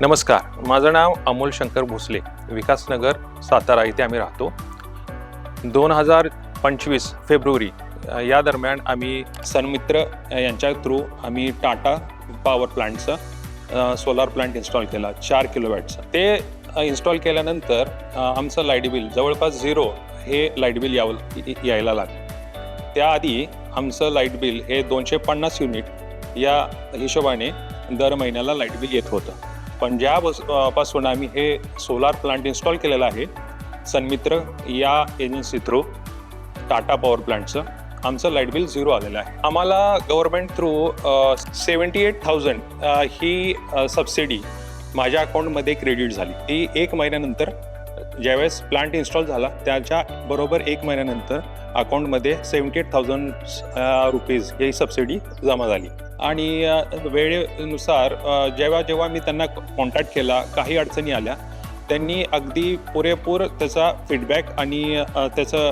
नमस्कार माझं नाव अमोल शंकर भोसले विकासनगर सातारा इथे आम्ही राहतो. दोन हजार पंचवीस फेब्रुवारी या दरम्यान आम्ही सन्मित्र यांच्या थ्रू आम्ही टाटा पॉवर प्लांटचं सोलार प्लांट इन्स्टॉल केला चार किलोवॅटचं ते इन्स्टॉल केल्यानंतर आमचं लाइट बिल जवळपास झिरो हे लाइट बिल यावं यायला लागलं. त्याआधी आमचं लाइट बिल हे दोनशे पन्नास युनिट या हिशोबाने दर महिन्याला लाइट बिल येत होतं. पण ज्या बस- पासून आम्ही हे सोलार प्लांट इन्स्टॉल केलेलं आहे. सन्मित्र या एजन्सी थ्रू टाटा पॉवर प्लांटचं आमचं लाइट बिल झिरो आलेलं आहे. आम्हाला government through seventy eight thousand ही सबसिडी माझ्या अकाउंटमध्ये क्रेडिट झाली. ती एक महिन्यानंतर ज्यावेळेस प्लांट इन्स्टॉल झाला त्याच्या बरोबर एक महिन्यानंतर अकाउंटमध्ये सेवन्टी एट थाउजंड रुपीज ही सबसिडी जमा झाली. आणि वेळेनुसार जेव्हा जेव्हा मी त्यांना कॉन्टॅक्ट केला काही अडचणी आल्या त्यांनी अगदी पुरेपूर त्याचा फीडबॅक आणि त्याचं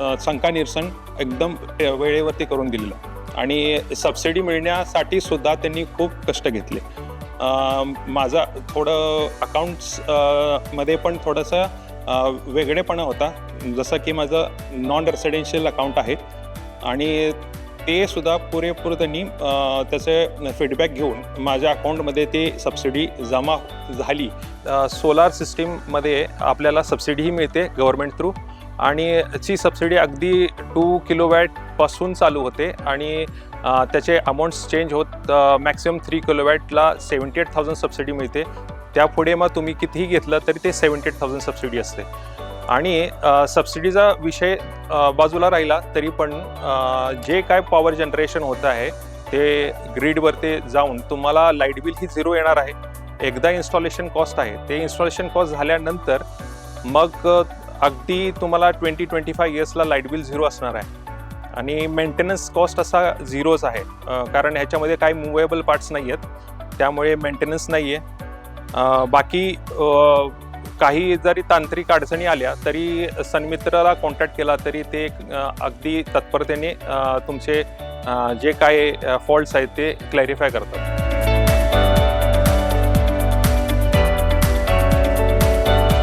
अ, शंका निरसन एकदम वेळेवरती करून दिलेलं. आणि सबसिडी मिळण्यासाठी सुद्धा त्यांनी खूप कष्ट घेतले. माझा थोडं अकाउंट्समध्ये पण थोडंसं वेगळेपणा होता. जसं की माझं नॉन रेसिडेन्शियल अकाउंट आहे. आणि ते सुद्धा पुरेपूर त्यांनी त्याचे फीडबॅक घेऊन माझ्या अकाउंटमध्ये ते सबसिडी जमा झाली. सोलार सिस्टीममध्ये आपल्याला सबसिडीही मिळते गव्हर्मेंट थ्रू आणि ची सबसिडी अगदी टू किलोवॅटपासून चालू होते आणि त्याचे अमाऊंट्स चेंज होत मॅक्सिमम थ्री किलोवॅटला सेवन्टी एट थाउजंड सबसिडी मिळते. त्यापुढे मग तुम्ही कितीही घेतलं तरी ते सेवन्टी एट थाउजंड सबसिडी असते. आणि सबसिडीचा विषय बाजूला राहिला तरी पण जे काय पॉवर जनरेशन होत आहे ते ग्रीडवरती जाऊन तुम्हाला लाइट बिल ही झिरो येणार आहे. एकदा इन्स्टॉलेशन कॉस्ट आहे. ते इन्स्टॉलेशन कॉस्ट झाल्यानंतर मग अगदी तुम्हाला ट्वेंटी ट्वेंटी फाय इयर्सला लाइट बिल झिरो असणार आहे. आणि मेंटेनन्स कॉस्ट असा झिरोच आहे. कारण ह्याच्यामध्ये काही मुवेबल पार्ट्स नाही आहेत त्यामुळे मेंटेनन्स नाही आहे बाकी काही जरी तांत्रिक अडचणी आल्या तरी सन्मित्राला कॉन्टॅक्ट केला तरी ते अगदी तत्परतेने तुमचे जे काय फॉल्ट्स आहेत ते क्लॅरिफाय करतात.